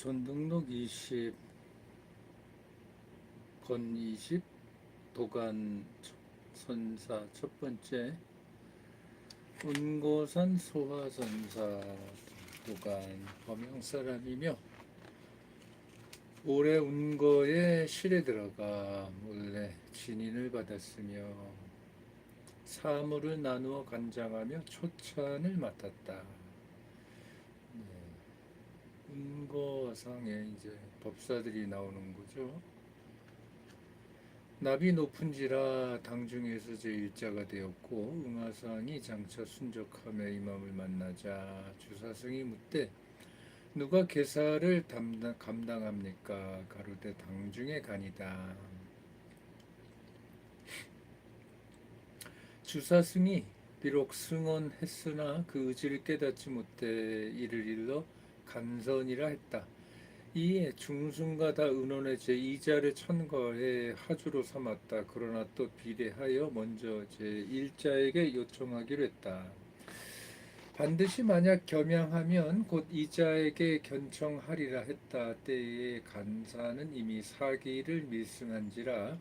전등록 20, 건 20, 도간 선사 첫 번째, 운고산 소화선사 도간 범양 사람이며 올해 운거에 실에 들어가 몰래 진인을 받았으며 사물을 나누어 간장하며 초찬을 맡았다. 네. 운거상에 이제 법사들이 나오는 거죠. 납이 높은지라 당중에서 제1자가 되었고 응하상이 장차 순적함에 이맘을 만나자 주사승이 묻되 누가 계사를 담당, 감당합니까? 가로되 당중에 가니다. 주사승이 비록 승언했으나 그 의지를 깨닫지 못해 이를 일러 간선이라 했다. 이에 중순과 다 은원의 제2자를 천거해 하주로 삼았다. 그러나 또 비례하여 먼저 제1자에게 요청하기로 했다. 반드시 만약 겸양하면 곧 이자에게 견청하리라 했다. 때에 간사는 이미 사기를 밀승한지라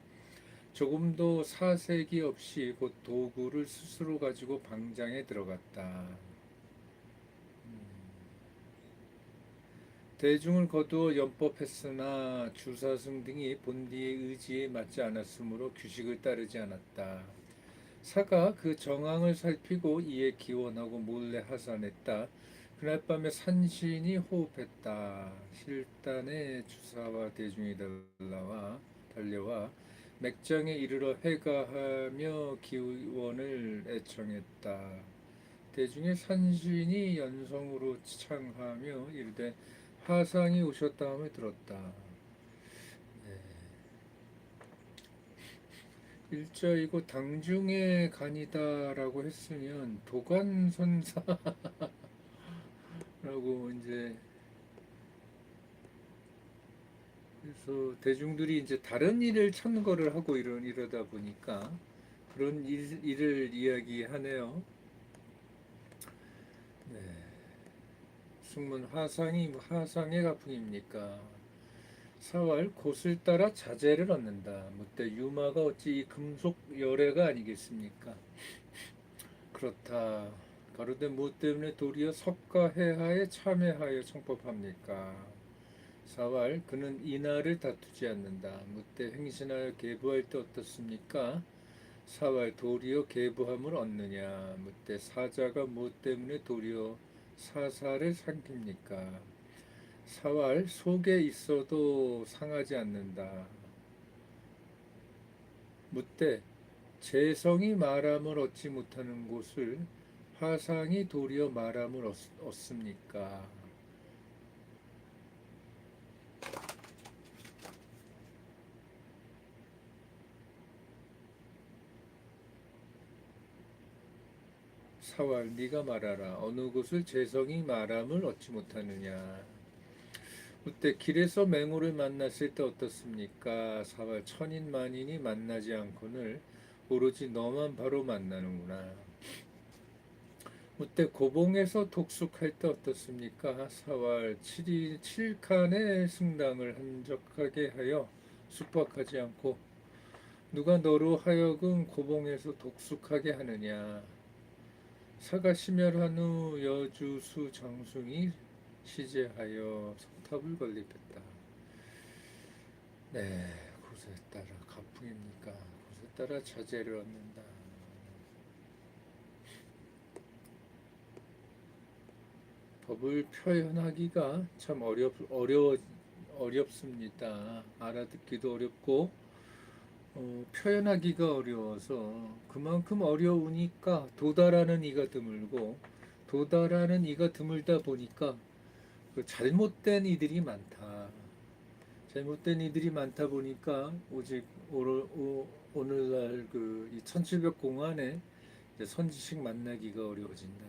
조금도 사색이 없이 곧 도구를 스스로 가지고 방장에 들어갔다. 대중을 거두어 연법했으나 주사승 등이 본디의 의지에 맞지 않았으므로 규식을 따르지 않았다. 사가 그 정황을 살피고 이에 기원하고 몰래 하산했다. 그날 밤에 산신이 호흡했다. 실단의 주사와 대중이 달라와 달려와 맥장에 이르러 해가하며 기원을 애청했다. 대중의 산신이 연성으로 창하며 이르되 하상이 오셨다 함을 들었다. 네. 일자이고 당중에 간이다라고 했으면 도관선사라고 이제 그래서 대중들이 이제 다른 일을 참거를 하고 이러, 이러다 보니까 그런 일, 일을 이야기하네요. 네. 승문 화상이 화상의 가풍입니까? 사월 곳을 따라 자재를 얻는다. 무때 유마가 어찌 이 금속 열애가 아니겠습니까? 그렇다. 가로되 무 때문에 도리어 석가 해하에 참여하여 청법합니까? 사월 그는 이날을 다투지 않는다. 무때 행신하여 계부할 때 어떻습니까? 사월 도리어 계부함을 얻느냐? 무때 사자가 무 때문에 도리어 사사를 삼깁니까? 사활 속에 있어도 상하지 않는다. 묻되 재성이 말함을 얻지 못하는 곳을 화상이 도리어 말함을 얻, 얻습니까? 사활 네가 말하라. 어느 곳을 재성이 말함을 얻지 못하느냐? 그때 길에서 맹호를 만났을 때 어떻습니까? 사활 천인 만인이 만나지 않고는 오로지 너만 바로 만나는구나. 그때 고봉에서 독숙할 때 어떻습니까? 칠이 칠칸의 승당을 한적하게 하여 숙박하지 않고 누가 너로 하여금 고봉에서 독숙하게 하느냐 사가 심혈한 후 여주수 장숭이 시제하여 성탑을 건립했다. 네, 곳에 따라 가풍입니까? 곳에 따라 자제를 얻는다. 법을 표현하기가 참 어렵 어려워 어렵습니다. 알아듣기도 어렵고 어, 표현하기가 어려워서 그만큼 어려우니까 도달하는 이가 드물고 도달하는 이가 드물다 보니까 그 잘못된 이들이 많다. 잘못된 이들이 많다 보니까 오직 오늘, 오, 오늘날 그이 1700 공안에 선지식 만나기가 어려워진다.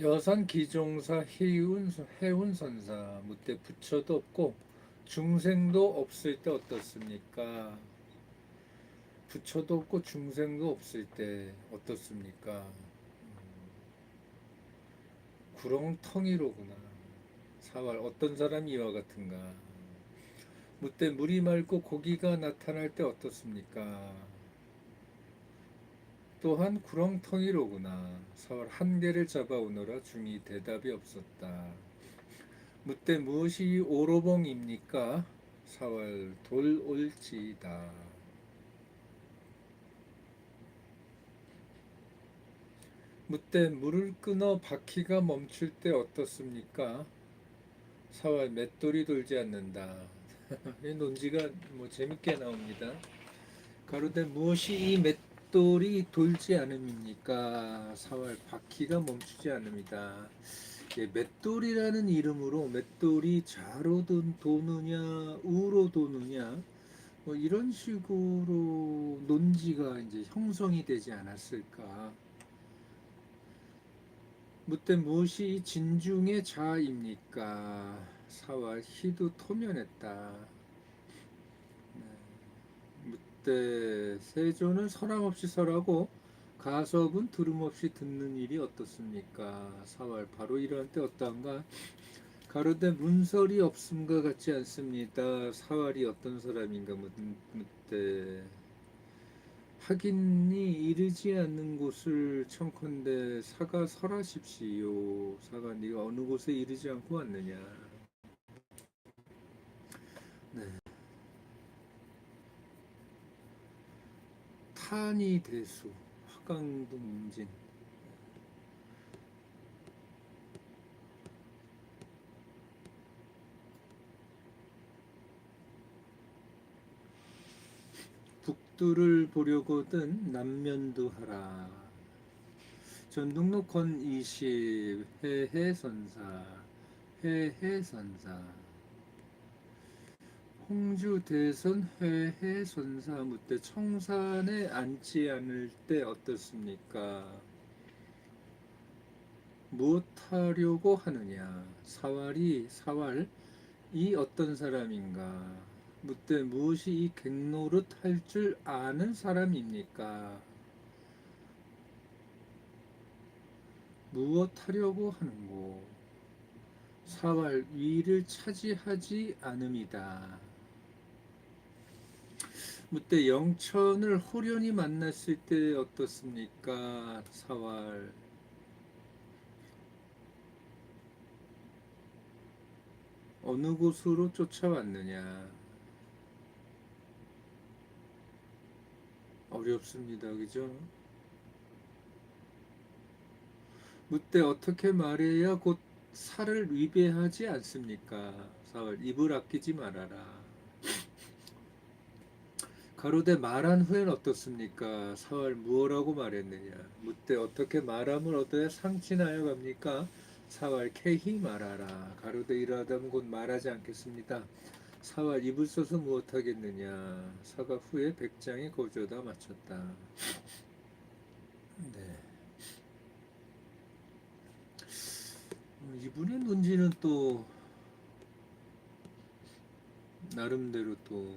여산 기종사 해운 해운 선사 무때 부처도 없고 중생도 없을 때 어떻습니까? 부처도 없고 중생도 없을 때 어떻습니까? 음, 구렁텅이로구나. 사활 어떤 사람이 이와 같은가 무때 물이 맑고 고기가 나타날 때 어떻습니까 또한 구렁텅이로구나 사활 한 개를 잡아오너라 중이 대답이 없었다 무때 무엇이 오로봉입니까 사활 돌올지이다 무때 물을 끊어 바퀴가 멈출 때 어떻습니까? 사활 맷돌이 돌지 않는다. 이 논지가 뭐 재밌게 나옵니다. 가로되 무엇이 이 맷돌이 돌지 않음입니까? 사활 바퀴가 멈추지 않음이다. 예, 맷돌이라는 이름으로 맷돌이 좌로 돈- 도느냐 우로 도느냐 뭐 이런 식으로 논지가 이제 형성이 되지 않았을까? 무때 무엇이 진중의 자입니까? 사와 희도 토면했다. 네. 무때 세조는 서람 없이 설하고 가섭은 들음 없이 듣는 일이 어떻습니까? 사왈 바로 이러한 때 어떠한가? 가로되 문설이 없음과 같지 않습니다. 사왈이 어떤 사람인가 무- 무때 확인이 이르지 않는 곳을 청컨대 사가 설하십시오. 사가 네가 어느 곳에 이르지 않고 왔느냐. 네. 탄이 대수 화강동진 북두를 보려거든 남면도 하라. 전등록헌 20 해해선사 해해선사 홍주 대선 해해선사 무 때 청산에 앉지 않을 때 어떻습니까? 무엇하려고 하느냐? 사활이 사활 이 어떤 사람인가? 무때 무엇이 이 객노릇 할 줄 아는 사람입니까? 무엇하려고 하는고? 사활 위를 차지하지 않음이다. 무때 영천을 호련히 만났을 때 어떻습니까? 사활 어느 곳으로 쫓아왔느냐? 어렵습니다. 그죠? 무때 어떻게 말해야 곧 살을 위배하지 않습니까? 사월 입을 아끼지 말아라. 가로되 말한 후엔 어떻습니까? 사월 무엇라고 말했느냐? 무때 어떻게 말함을 얻어야 상친하여 갑니까? 사월 캐히 말하라. 가로되 이러하다면 곧 말하지 않겠습니다. 사월 입을 써서 무엇하겠느냐? 사가 후에 백장이 거저다 맞췄다. 네. 어, 이분의 논지는 또 나름대로 또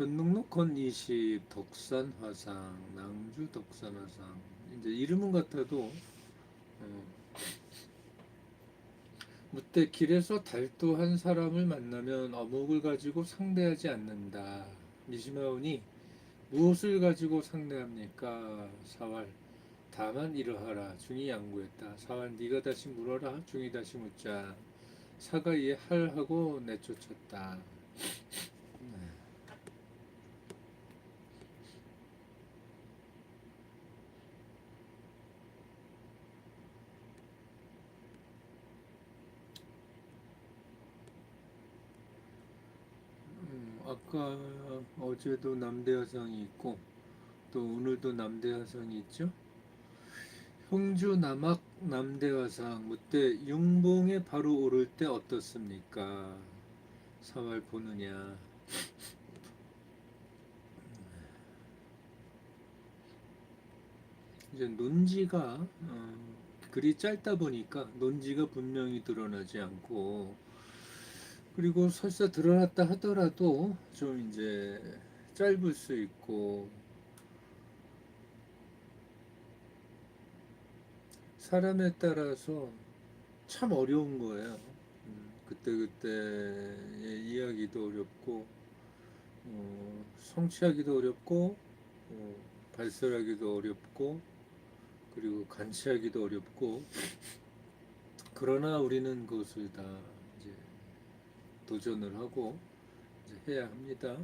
전능록헌 20 덕산화상 낭주 덕산화상 이제 이름은 같아도 어, 무때 길에서 달도한 사람을 만나면 어묵을 가지고 상대하지 않는다. 미시마오니 무엇을 가지고 상대합니까? 사활 다만 이러하라 중이 양구했다. 사활 네가 다시 물어라 중이 다시 묻자. 사가 이에 할하고 내쫓았다. 네. 음, 아까 어제도 남대화상이 있고 또 오늘도 남대화상이 있죠. 형주 남학 남대화상 무때 융봉에 바로 오를 때 어떻습니까? 사활 보느냐. 이제 논지가 어, 글이 짧다 보니까 논지가 분명히 드러나지 않고 그리고 설사 드러났다 하더라도 좀 이제 짧을 수 있고 사람에 따라서 참 어려운 거예요. 음, 그때그때의 이야기도 어렵고 어, 성취하기도 어렵고 어, 발설하기도 어렵고 그리고 간치하기도 어렵고 그러나 우리는 그것을 다 도전을 하고 해야 합니다.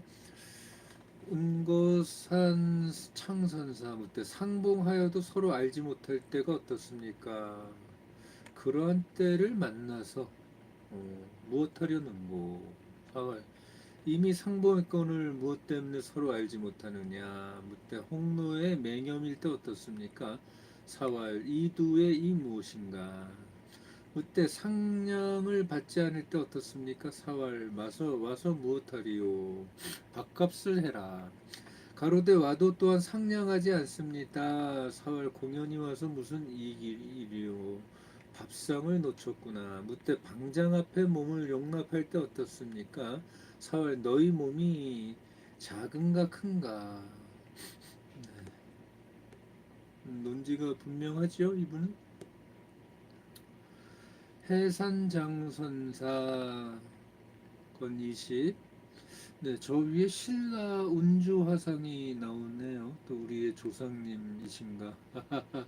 운거산 창선사 그때 상봉하여도 서로 알지 못할 때가 어떻습니까? 그러한 때를 만나서 어, 무엇하려는고 사활 이미 상봉했건을 무엇 때문에 서로 알지 못하느냐 무때 홍로의 맹염일 때 어떻습니까? 사활 이두의 이 무엇인가 그때 상냥을 받지 않을 때 어떻습니까? 사활 마서 와서 무엇하리요? 밥값을 해라. 가로되 와도 또한 상냥하지 않습니다. 사활 공연이 와서 무슨 이익이리요? 밥상을 놓쳤구나. 무때 방장 앞에 몸을 용납할 때 어떻습니까? 사활 너희 몸이 작은가 큰가? 네. 음, 논지가 분명하지요, 이분은? 해산장선사 건 20. 네, 저 위에 신라 운주 화상이 나오네요. 또 우리의 조상님이신가?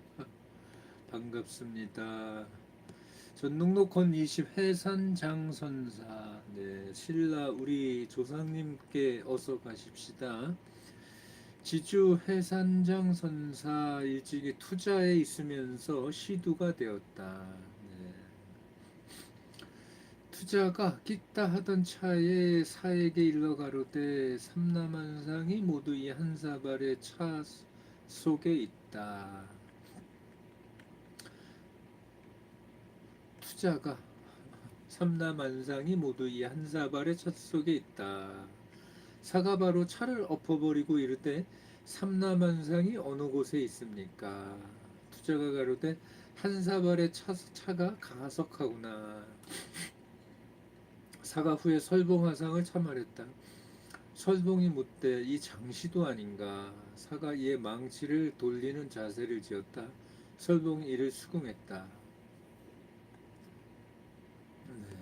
반갑습니다. 전농록 건20 해산장선사. 네, 신라 우리 조상님께 어서 가십시다. 지주 해산장 선사 일찍이 투자에 있으면서 시두가 되었다. 네. 투자가 끼다 하던 차에 사에게 일러 가로되 삼남한 상이 모두 이 한 사발의 차 속에 있다. 투자가 삼남한상이 모두 이 한 사발의 차 속에 있다. 사가 바로 차를 엎어버리고 이르되 삼남한상이 어느 곳에 있습니까? 투자가 가로되 한 사발의 차, 차가 가석하구나. 사가 후에 설봉화상을 참하랬다. 설봉이 묻되 이 장시도 아닌가. 사가 이에 망치를 돌리는 자세를 지었다. 설봉이 이를 수긍했다. 네.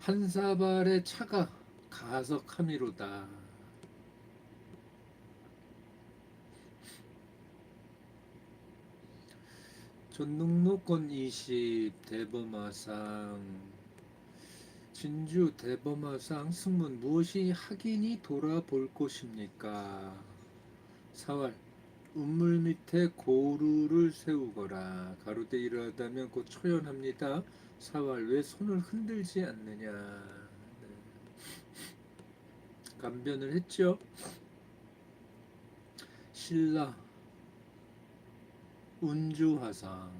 한 사발의 차가 가석함이로다. 전능록권 20 대범화상 진주 대범화상 승문 무엇이 확인이 돌아볼 곳입니까? 사활 운물 밑에 고루를 세우거라 가로되 이러하다면 곧 초연합니다. 사활 왜 손을 흔들지 않느냐? 네. 감변을 했죠. 신라 운주화상,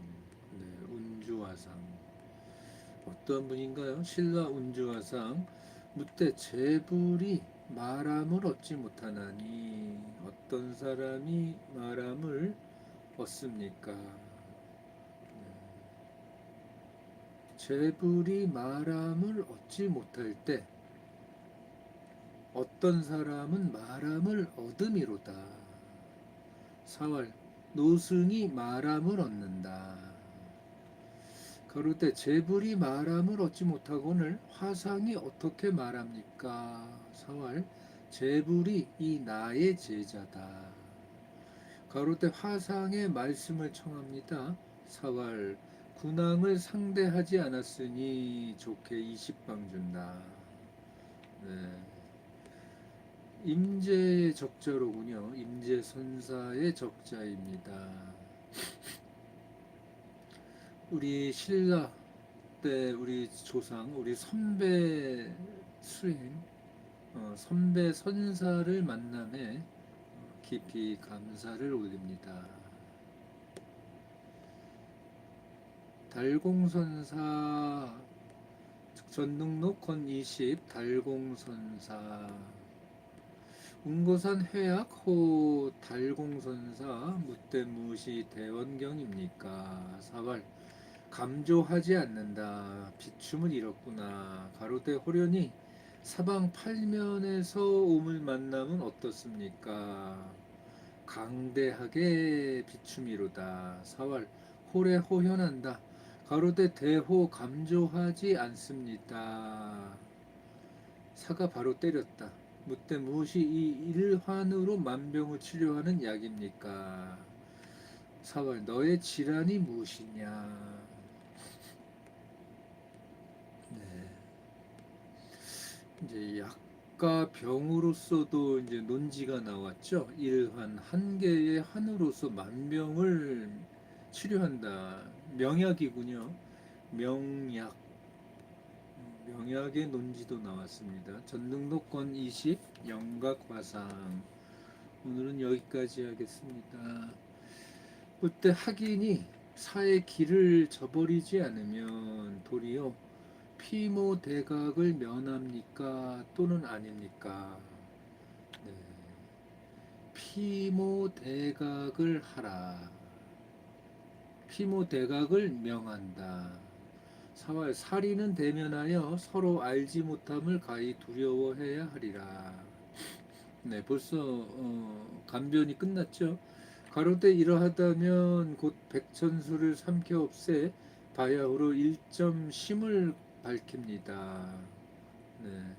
네, 운주화상. 어떤 분인가요? 신라 운주화상. 무때 재불이 말함을 얻지 못하나니 어떤 사람이 말함을 얻습니까? 네. 재불이 말함을 얻지 못할 때 어떤 사람은 말함을 얻음이로다. 사월 노승이 말함을 얻는다. 그럴 때 재불이 말함을 얻지 못하고는 화상이 어떻게 말합니까? 사월 재불이 이 나의 제자다. 가로 때 화상의 말씀을 청합니다. 사월 군왕을 상대하지 않았으니 좋게 20방 준다. 네. 임재의 적자로군요. 임재 선사의 적자입니다. 우리 신라 때 우리 조상, 우리 선배 수행, 어, 선배 선사를 만남에 어, 깊이 감사를 올립니다. 달공선사 전능록 건20 달공선사. 운고산 회학호 달공선사 무때 무시 대원경입니까? 사발 감조하지 않는다 비춤을 잃었구나 가로대 호련히 사방 팔면에서 옴을 만나면 어떻습니까 강대하게 비춤이로다 사월 홀에 호현한다. 가로대 대호 감조하지 않습니다. 사가 바로 때렸다. 무때 무엇이 이 일환으로 만병을 치료하는 약입니까? 사월 너의 질환이 무엇이냐? 이제 약과 병으로서도 이제 논지가 나왔죠. 일환 한 개의 한으로서 만 병을 치료한다. 명약이군요. 명약. 명약의 논지도 나왔습니다. 전등록권 20 영각 화상. 오늘은 여기까지 하겠습니다. 그때 학인이 사의 길을 저버리지 않으면 도리어 피모 대각을 면합니까 또는 아닙니까? 네. 피모 대각을 하라. 피모 대각을 명한다. 사월 살인은 대면하여 서로 알지 못함을 가히 두려워해야 하리라. 네, 벌써 어, 간변이 끝났죠. 가로대 이러하다면 곧 백천수를 삼켜 없애 바야흐로 일점 심을 밝힙니다. 네.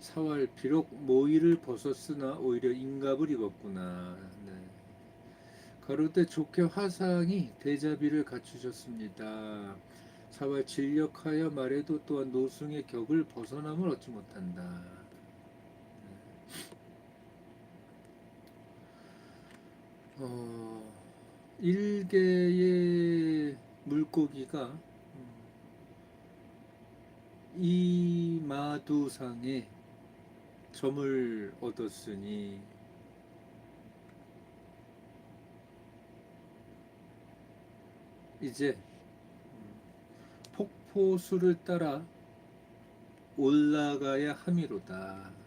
사월 비록 모의를 벗었으나 오히려 인갑을 입었구나. 네. 가로대 좋게 화상이 대자비를 갖추셨습니다. 사월 진력하여 말해도 또한 노승의 격을 벗어남을 얻지 못한다. 어, 일개의 물고기가 음, 이 마두상에 점을 얻었으니 이제 음, 폭포수를 따라 올라가야 함이로다.